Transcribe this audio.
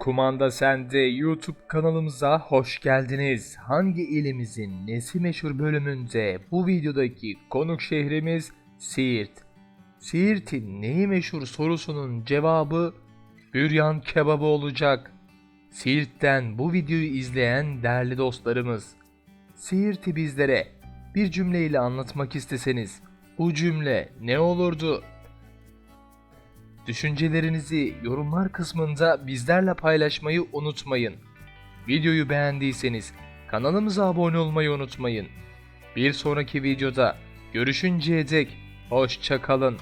Kumanda Sende YouTube kanalımıza hoş geldiniz. Hangi ilimizin nesi meşhur bölümünde bu videodaki konuk şehrimiz Siirt. Siirt'in neyi meşhur sorusunun cevabı büryan kebabı olacak. Siirt'ten bu videoyu izleyen değerli dostlarımız, Siirt'i bizlere bir cümleyle anlatmak isteseniz bu cümle ne olurdu? Düşüncelerinizi yorumlar kısmında bizlerle paylaşmayı unutmayın. Videoyu beğendiyseniz kanalımıza abone olmayı unutmayın. Bir sonraki videoda görüşünceye dek hoşça kalın.